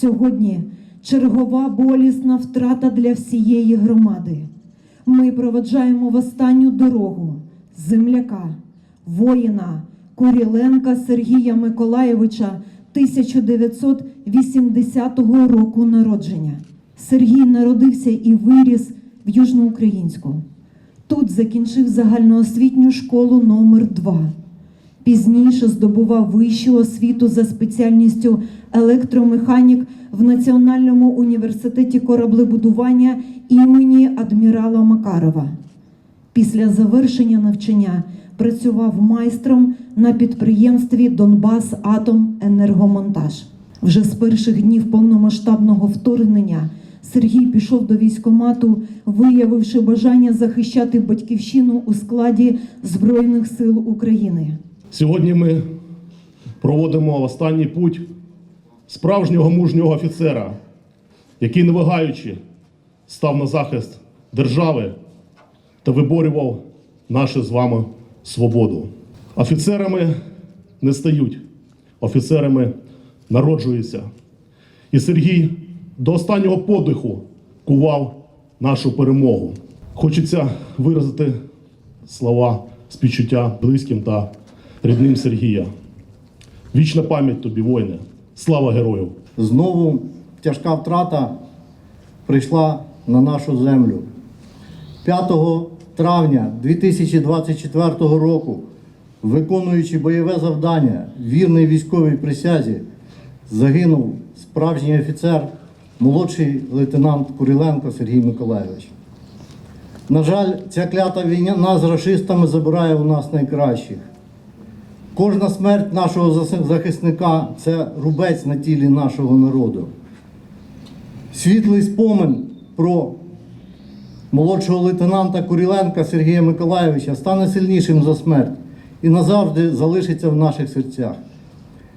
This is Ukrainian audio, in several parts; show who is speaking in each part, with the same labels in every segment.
Speaker 1: Сьогодні чергова болісна втрата для всієї громади. Ми проведжаємо в останню дорогу земляка, воїна Куріленка Сергія Миколаєвича 1980 року народження. Сергій народився і виріс в Южноукраїнську. Тут закінчив загальноосвітню школу номер 2 Пізніше здобував вищу освіту за спеціальністю електромеханік в Національному університеті кораблебудування імені адмірала Макарова. Після завершення навчання працював майстром на підприємстві Донбас Атом Енергомонтаж. Вже з перших днів повномасштабного вторгнення Сергій пішов до військомату, виявивши бажання захищати батьківщину у складі Збройних сил України.
Speaker 2: Сьогодні ми проводимо останній путь справжнього мужнього офіцера, який, не вагаючи, став на захист держави та виборював нашу з вами свободу. Офіцерами не стають, офіцерами народжуються. І Сергій до останнього подиху кував нашу перемогу. Хочеться виразити слова співчуття близьким та рідним Сергія. Вічна пам'ять тобі, воїне. Слава герою!
Speaker 3: Знову тяжка втрата прийшла на нашу землю. 5 травня 2024 року, виконуючи бойове завдання, вірний військовій присязі, загинув справжній офіцер, молодший лейтенант Куриленко Сергій Миколайович. На жаль, ця клята війна з рашистами забирає у нас найкращих. Кожна смерть нашого захисника це рубець на тілі нашого народу. Світлий спомин про молодшого лейтенанта Куріленка Сергія Миколайовича стане сильнішим за смерть і назавжди залишиться в наших серцях.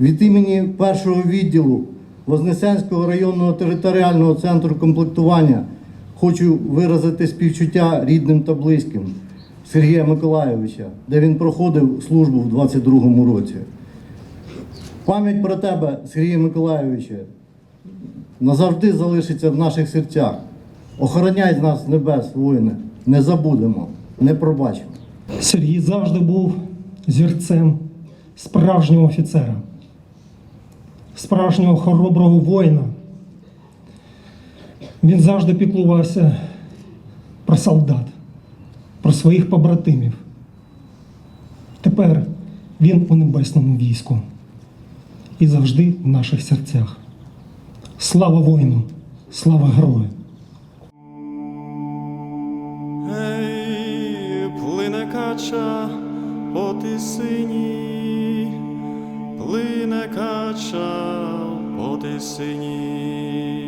Speaker 3: Від імені першого відділу Вознесенського районного територіального центру комплектування хочу виразити співчуття рідним та близьким Сергія Миколайовича, де він проходив службу в 22-му році. Пам'ять про тебе, Сергія Миколайовича, назавжди залишиться в наших серцях. Охороняй нас небес, воїни, не забудемо, не пробачимо.
Speaker 4: Сергій завжди був зірцем справжнього офіцера, справжнього хороброго воїна. Він завжди піклувався про солдат, про своїх побратимів. Тепер він у небесному війську і завжди в наших серцях. Слава воїну, слава герою!
Speaker 5: Ей, плине кача по тисині, плине кача по тисині.